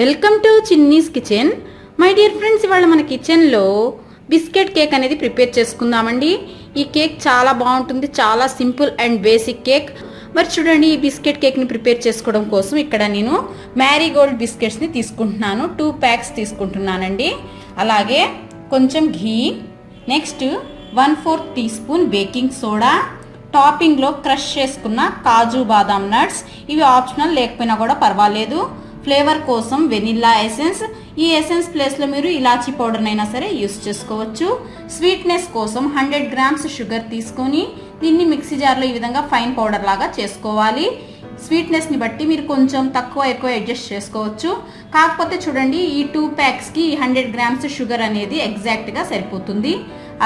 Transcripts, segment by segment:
Welcome to Chinni's kitchen. My dear friends ఇవాళ మన కిచెన్లో బిస్కెట్ కేక్ అనేది ప్రిపేర్ చేసుకుందామండి. ఈ కేక్ చాలా బాగుంటుంది చాలా సింపుల్ అండ్ బేసిక్ కేక్. మరి చూడండి ఈ బిస్కెట్ కేక్ని ప్రిపేర్ చేసుకోవడం కోసం ఇక్కడ నేను మ్యారీగోల్డ్ బిస్కెట్స్ని తీసుకుంటున్నాను. టూ ప్యాక్స్ తీసుకుంటున్నానండి. అలాగే కొంచెం ghee next one fourth teaspoon baking soda టాపింగ్లో crush చేసుకున్న కాజు బాదాం నట్స్. ఇవి ఆప్షనల్ లేకపోయినా కూడా పర్వాలేదు. ఫ్లేవర్ కోసం వెనిల్లా ఎసెన్స్. ఈ ఎసెన్స్ ప్లేస్లో మీరు ఇలాచీ పౌడర్నైనా సరే యూస్ చేసుకోవచ్చు. స్వీట్నెస్ కోసం హండ్రెడ్ గ్రామ్స్ షుగర్ తీసుకొని దీన్ని మిక్సీ జార్లో ఈ విధంగా ఫైన్ పౌడర్ లాగా చేసుకోవాలి. స్వీట్నెస్ని బట్టి మీరు కొంచెం తక్కువ ఎక్కువ అడ్జస్ట్ చేసుకోవచ్చు. కాకపోతే చూడండి ఈ టూ ప్యాక్స్కి హండ్రెడ్ గ్రామ్స్ షుగర్ అనేది ఎగ్జాక్ట్గా సరిపోతుంది.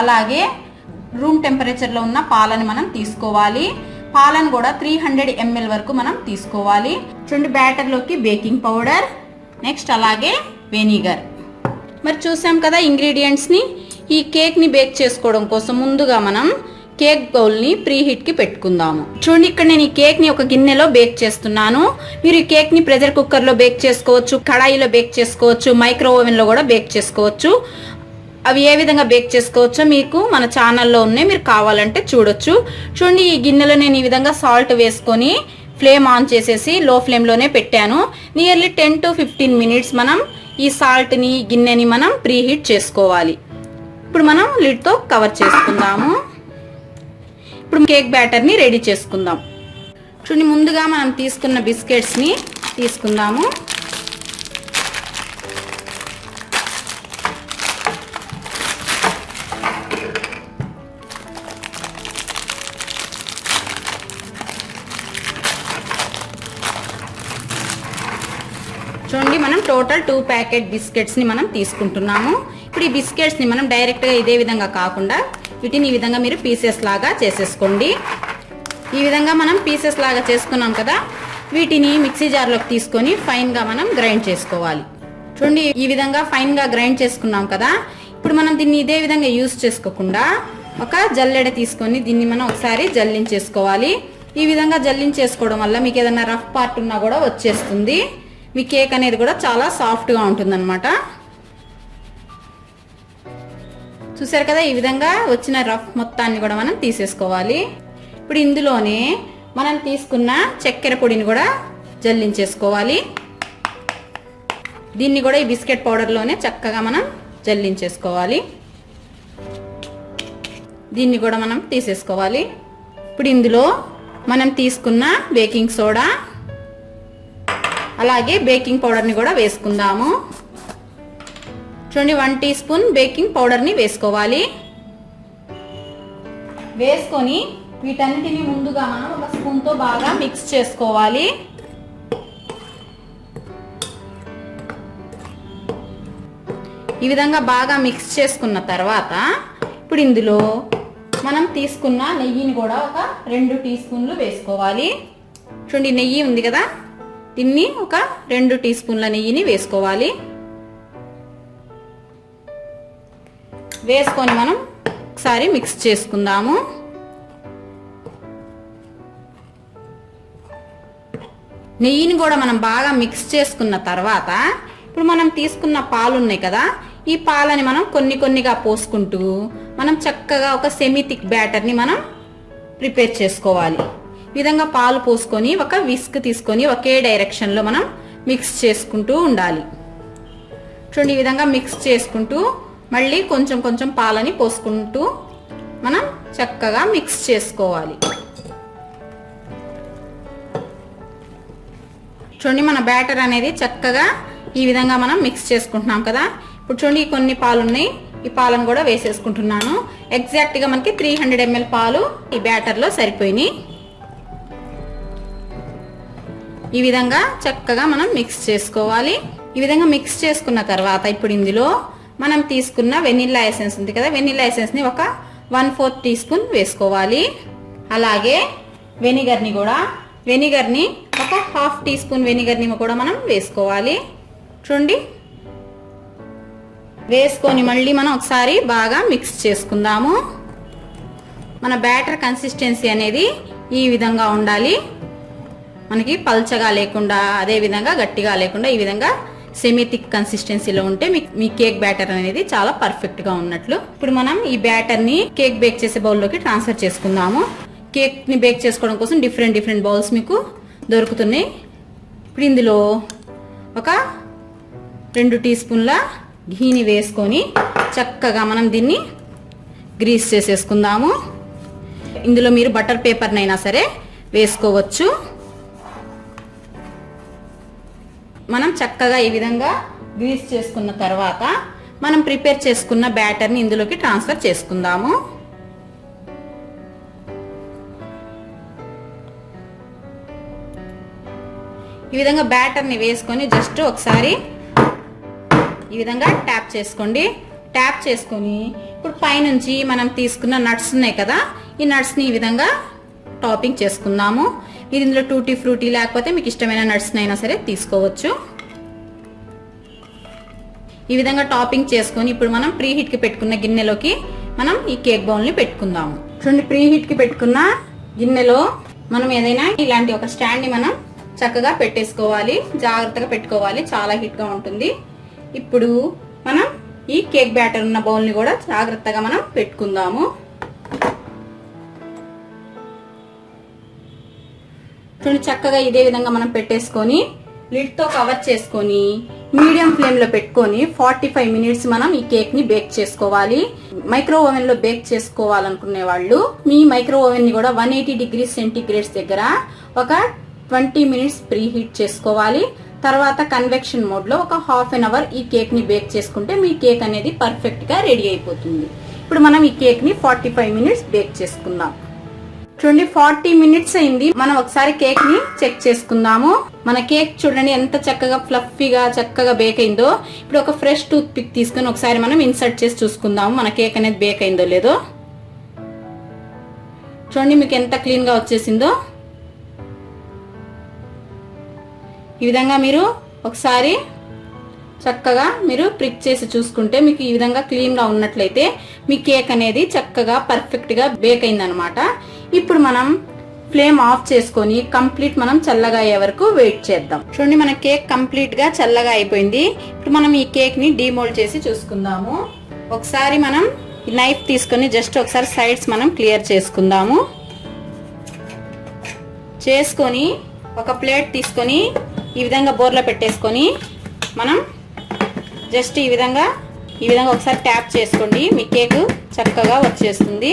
అలాగే రూమ్ టెంపరేచర్లో ఉన్న పాలని మనం తీసుకోవాలి. పాలను కూడా త్రీ హండ్రెడ్ ఎంఎల్ వరకు మనం తీసుకోవాలి. చూడండి బ్యాటర్లోకి బేకింగ్ పౌడర్ నెక్స్ట్ అలాగే వెనిగర్. మరి చూసాం కదా ఇంగ్రీడియంట్స్ని. ఈ కేక్ని బేక్ చేసుకోవడం కోసం ముందుగా మనం కేక్ బౌల్ని ప్రీ హీట్కి పెట్టుకుందాము. చూడండి ఇక్కడ నేను ఈ కేక్ని ఒక గిన్నెలో బేక్ చేస్తున్నాను. మీరు ఈ కేక్ని ప్రెషర్ కుక్కర్లో బేక్ చేసుకోవచ్చు కడాయిలో బేక్ చేసుకోవచ్చు మైక్రో ఓవెన్లో కూడా బేక్ చేసుకోవచ్చు. అవి ఏ విధంగా బేక్ చేసుకోవచ్చో మీకు మన ఛానల్లో ఉన్నాయి. మీరు కావాలంటే చూడొచ్చు. చూడండి ఈ గిన్నెలో నేను ఈ విధంగా సాల్ట్ వేసుకొని ఫ్లేమ్ ఆన్ చేసేసి లో ఫ్లేమ్లోనే పెట్టాను. Nearly ten to fifteen minutes మనం ఈ సాల్ట్ని గిన్నెని మనం ప్రీ హీట్ చేసుకోవాలి. ఇప్పుడు మనం లిడ్తో కవర్ చేసుకుందాము. ఇప్పుడు కేక్ బ్యాటర్ని రెడీ చేసుకుందాం. చూడండి ముందుగా మనం తీసుకున్న బిస్కెట్స్ని తీసుకుందాము. చూడండి మనం టోటల్ టూ ప్యాకెట్ బిస్కెట్స్ని మనం తీసుకుంటున్నాము. ఇప్పుడు ఈ బిస్కెట్స్ని మనం డైరెక్ట్గా ఇదే విధంగా కాకుండా వీటిని ఈ విధంగా మీరు పీసెస్ లాగా చేసేసుకోండి. ఈ విధంగా మనం పీసెస్ లాగా చేసుకున్నాం కదా వీటిని మిక్సీ జార్లోకి తీసుకొని ఫైన్గా మనం గ్రైండ్ చేసుకోవాలి. చూడండి ఈ విధంగా ఫైన్గా గ్రైండ్ చేసుకున్నాం కదా ఇప్పుడు మనం దీన్ని ఇదే విధంగా యూస్ చేసుకోకుండా ఒక జల్లెడ తీసుకొని దీన్ని మనం ఒకసారి జల్లించేసుకోవాలి. ఈ విధంగా జల్లించేసుకోవడం వల్ల మీకు ఏదైనా రఫ్ పార్ట్ ఉన్నా కూడా వచ్చేస్తుంది. మీ కేక్ అనేది కూడా చాలా సాఫ్ట్గా ఉంటుందన్నమాట. చూసారు కదా ఈ విధంగా వచ్చిన రఫ్ మొత్తాన్ని కూడా మనం తీసేసుకోవాలి. ఇప్పుడు ఇందులోనే మనం తీసుకున్న చక్కెర పొడిని కూడా జల్లించేసుకోవాలి. దీన్ని కూడా ఈ బిస్కెట్ పౌడర్లోనే చక్కగా మనం జల్లించేసుకోవాలి. దీన్ని కూడా మనం తీసేసుకోవాలి. ఇప్పుడు ఇందులో మనం తీసుకున్న బేకింగ్ సోడా అలాగే బేకింగ్ పౌడర్ని కూడా వేసుకుందాము. చూడండి వన్ టీ స్పూన్ బేకింగ్ పౌడర్ని వేసుకోవాలి. వేసుకొని వీటన్నిటిని ముందుగా మనం ఒక స్పూన్తో బాగా మిక్స్ చేసుకోవాలి. ఈ విధంగా బాగా మిక్స్ చేసుకున్న తర్వాత ఇప్పుడు ఇందులో మనం తీసుకున్న నెయ్యిని కూడా ఒక రెండు టీ స్పూన్లు వేసుకోవాలి. చూడండి నెయ్యి ఉంది కదా? దీన్ని ఒక రెండు టీ స్పూన్ల నెయ్యిని వేసుకోవాలి. వేసుకొని మనం ఒకసారి మిక్స్ చేసుకుందాము. నెయ్యిని కూడా మనం బాగా మిక్స్ చేసుకున్న తర్వాత ఇప్పుడు మనం తీసుకున్న పాలు ఉన్నాయి కదా ఈ పాలని మనం కొన్ని కొన్నిగా పోసుకుంటూ మనం చక్కగా ఒక సెమీ థిక్ బ్యాటర్ని మనం ప్రిపేర్ చేసుకోవాలి. విధంగా పాలు పోసుకొని ఒక విస్క్ తీసుకొని ఒకే డైరెక్షన్లో మనం మిక్స్ చేసుకుంటూ ఉండాలి. చూడండి ఈ విధంగా మిక్స్ చేసుకుంటూ మళ్ళీ కొంచెం కొంచెం పాలని పోసుకుంటూ మనం చక్కగా మిక్స్ చేసుకోవాలి. చూడండి మన బ్యాటర్ అనేది చక్కగా ఈ విధంగా మనం మిక్స్ చేసుకుంటున్నాం కదా. ఇప్పుడు చూడండి కొన్ని పాలు ఉన్నాయి ఈ పాలను కూడా వేసేసుకుంటున్నాను. ఎగ్జాక్ట్గా మనకి త్రీ హండ్రెడ్ ఎంఎల్ పాలు ఈ బ్యాటర్లో సరిపోయినాయి. ఈ విధంగా చక్కగా మనం మిక్స్ చేసుకోవాలి. ఈ విధంగా మిక్స్ చేసుకున్న తర్వాత ఇప్పుడు ఇందులో మనం తీసుకున్న వెనిల్లా ఎసెన్స్ ఉంది కదా వెనిల్లా ఎసెన్స్ని ఒక వన్ ఫోర్త్ టీ స్పూన్ వేసుకోవాలి. అలాగే వెనిగర్ని కూడా వెనిగర్ని ఒక హాఫ్ టీ స్పూన్ వెనిగర్ని కూడా మనం వేసుకోవాలి. చూడండి. వేసుకొని మళ్ళీ మనం ఒకసారి బాగా మిక్స్ చేసుకుందాము. మన బ్యాటర్ కన్సిస్టెన్సీ అనేది ఈ విధంగా ఉండాలి. మనకి పల్చగా లేకుండా అదే విధంగా గట్టిగా లేకుండా ఈ విధంగా సెమీ థిక్ కన్సిస్టెన్సీలో ఉంటే మీ మీ కేక్ బ్యాటర్ అనేది చాలా పర్ఫెక్ట్గా ఉన్నట్లు. ఇప్పుడు మనం ఈ బ్యాటర్ని కేక్ బేక్ చేసే బౌల్లోకి ట్రాన్స్ఫర్ చేసుకుందాము. కేక్ని బేక్ చేసుకోవడం కోసం డిఫరెంట్ డిఫరెంట్ బౌల్స్ మీకు దొరుకుతున్నాయి. ఇప్పుడు ఇందులో ఒక రెండు టీ స్పూన్ల ఘీని వేసుకొని చక్కగా మనం దీన్ని గ్రీస్ చేసేసుకుందాము. ఇందులో మీరు బటర్ పేపర్నైనా సరే వేసుకోవచ్చు. మనం చక్కగా ఈ విధంగా గ్రీస్ చేసుకున్న తర్వాత మనం ప్రిపేర్ చేసుకున్న బ్యాటర్ని ఇందులోకి ట్రాన్స్ఫర్ చేసుకుందాము. ఈ విధంగా బ్యాటర్ని వేసుకొని జస్ట్ ఒకసారి ఈ విధంగా ట్యాప్ చేసుకోండి. ట్యాప్ చేసుకొని ఇప్పుడు పైనుంచి మనం తీసుకున్న నట్స్ ఉన్నాయి కదా ఈ నట్స్ని ఈ విధంగా టాపింగ్ చేసుకుందాము. మీరు ఇందులో టూటీ ఫ్రూటీ లేకపోతే మీకు ఇష్టమైన నట్స్ని అయినా సరే తీసుకోవచ్చు. ఈ విధంగా టాపింగ్ చేసుకొని ఇప్పుడు మనం ప్రీ హీట్కి పెట్టుకున్న గిన్నెలోకి మనం ఈ కేక్ బౌల్ని పెట్టుకుందాము. చూడండి ప్రీ హీట్కి పెట్టుకున్న గిన్నెలో మనం ఏదైనా ఇలాంటి ఒక స్టాండ్ని మనం చక్కగా పెట్టేసుకోవాలి. జాగ్రత్తగా పెట్టుకోవాలి. చాలా హీట్గా ఉంటుంది. ఇప్పుడు మనం ఈ కేక్ బ్యాటర్ ఉన్న బౌల్ని కూడా జాగ్రత్తగా మనం పెట్టుకుందాము. చూడండి చక్కగా ఇదే విధంగా మనం పెట్టేసుకొని లిడ్తో కవర్ చేసుకొని మీడియం ఫ్లేమ్లో పెట్టుకొని ఫార్టీ ఫైవ్ మినిట్స్ మనం ఈ కేక్ని బేక్ చేసుకోవాలి. మైక్రో ఓవెన్లో బేక్ చేసుకోవాలనుకునే వాళ్ళు మీ మైక్రో ఓవెన్ని కూడా వన్ ఎయిటీ డిగ్రీ సెంటీగ్రేడ్స్ దగ్గర ఒక ట్వంటీ మినిట్స్ ప్రీ హీట్ చేసుకోవాలి. తర్వాత కన్వెక్షన్ మోడ్లో ఒక హాఫ్ అన్ అవర్ ఈ కేక్ని బేక్ చేసుకుంటే మీ కేక్ అనేది పర్ఫెక్ట్గా రెడీ అయిపోతుంది. ఇప్పుడు మనం ఈ కేక్ని ఫార్టీ ఫైవ్ మినిట్స్ బేక్ చేసుకుందాం. చూడండి ఫార్టీ మినిట్స్ అయింది. మనం ఒకసారి కేక్ని చెక్ చేసుకుందాము. మన కేక్ చూడండి ఎంత చక్కగా ఫ్లఫీగా చక్కగా బేక్ అయిందో. ఇప్పుడు ఒక ఫ్రెష్ టూత్ పిక్ తీసుకొని ఒకసారి మనం ఇన్సర్ట్ చేసి చూసుకుందాము. మన కేక్ అనేది బేక్ అయిందో లేదో. చూడండి మీకు ఎంత క్లీన్గా వచ్చేసిందో. ఈ విధంగా మీరు ఒకసారి చక్కగా మీరు ప్రిక్ చేసి చూసుకుంటే మీకు ఈ విధంగా క్లీన్గా ఉన్నట్లయితే మీ కేక్ అనేది చక్కగా పర్ఫెక్ట్గా బేక్ అయిందనమాట. ఇప్పుడు మనం ఫ్లేమ్ ఆఫ్ చేసుకొని కంప్లీట్ మనం చల్లగా అయ్యే వరకు వెయిట్ చేద్దాం. చూడండి మన కేక్ కంప్లీట్గా చల్లగా అయిపోయింది. ఇప్పుడు మనం ఈ కేక్ని డీమోల్డ్ చేసి చూసుకుందాము. ఒకసారి మనం నైఫ్ తీసుకొని జస్ట్ ఒకసారి సైడ్స్ మనం క్లియర్ చేసుకుందాము. చేసుకొని ఒక ప్లేట్ తీసుకొని ఈ విధంగా బోర్లో పెట్టేసుకొని మనం జస్ట్ ఈ విధంగా ఈ విధంగా ఒకసారి ట్యాప్ చేసుకోండి. మీ కేక్ చక్కగా వచ్చేస్తుంది.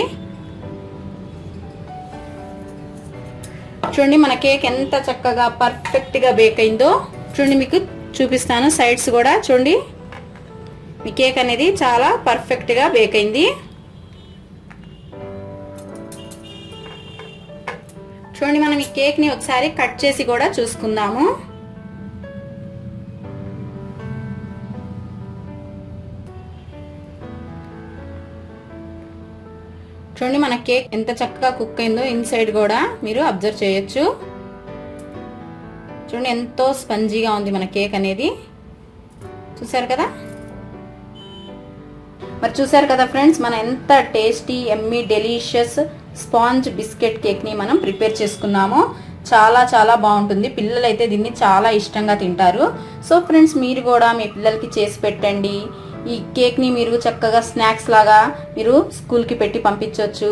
చూడండి మన కేక్ ఎంత చక్కగా పర్ఫెక్ట్గా బేక్ అయిందో. చూడండి మీకు చూపిస్తాను. సైడ్స్ కూడా చూడండి. మీ కేక్ అనేది చాలా పర్ఫెక్ట్గా బేక్ అయింది. చూడండి మనం ఈ కేక్ని ఒకసారి కట్ చేసి కూడా చూసుకుందాము. చూడండి మన కేక్ ఎంత చక్కగా కుక్ అయిందో ఇన్సైడ్ కూడా మీరు అబ్జర్వ్ చేయొచ్చు. చూడండి ఎంతో స్పంజీగా ఉంది మన కేక్ అనేది. చూసారు కదా? మరి చూసారు కదా ఫ్రెండ్స్ మనం ఎంత tasty yummy delicious sponge biscuit కేక్ని మనం ప్రిపేర్ చేసుకున్నామో చాలా చాలా బాగుంటుంది. పిల్లలైతే దీన్ని చాలా ఇష్టంగా తింటారు. సో ఫ్రెండ్స్ మీరు కూడా మీ పిల్లలకి చేసి పెట్టండి. ఈ కేక్ని మీరు చక్కగా స్నాక్స్ లాగా మీరు స్కూల్కి పెట్టి పంపించవచ్చు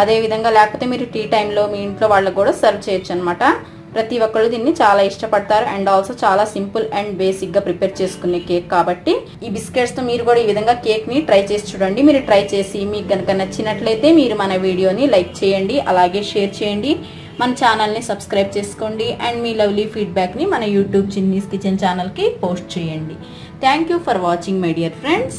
అదేవిధంగా లేకపోతే మీరు టీ టైంలో మీ ఇంట్లో వాళ్ళకు కూడా సర్వ్ చేయొచ్చు అనమాట ప్రతి ఒక్కళ్ళు దీన్ని చాలా ఇష్టపడతారు అండ్ ఆల్సో చాలా సింపుల్ అండ్ బేసిక్గా ప్రిపేర్ చేసుకునే కేక్ కాబట్టి ఈ బిస్కెట్స్తో మీరు కూడా ఈ విధంగా కేక్ని ట్రై చేసి చూడండి. మీరు ట్రై చేసి మీకు కనుక నచ్చినట్లయితే మీరు మన వీడియోని లైక్ చేయండి అలాగే షేర్ చేయండి. మన ఛానల్ని సబ్స్క్రైబ్ చేసుకోండి అండ్ మీ లవ్లీ ఫీడ్బ్యాక్ని మన యూట్యూబ్ చిన్నీస్ కిచెన్ ఛానల్కి పోస్ట్ చేయండి. Thank you for watching my dear friends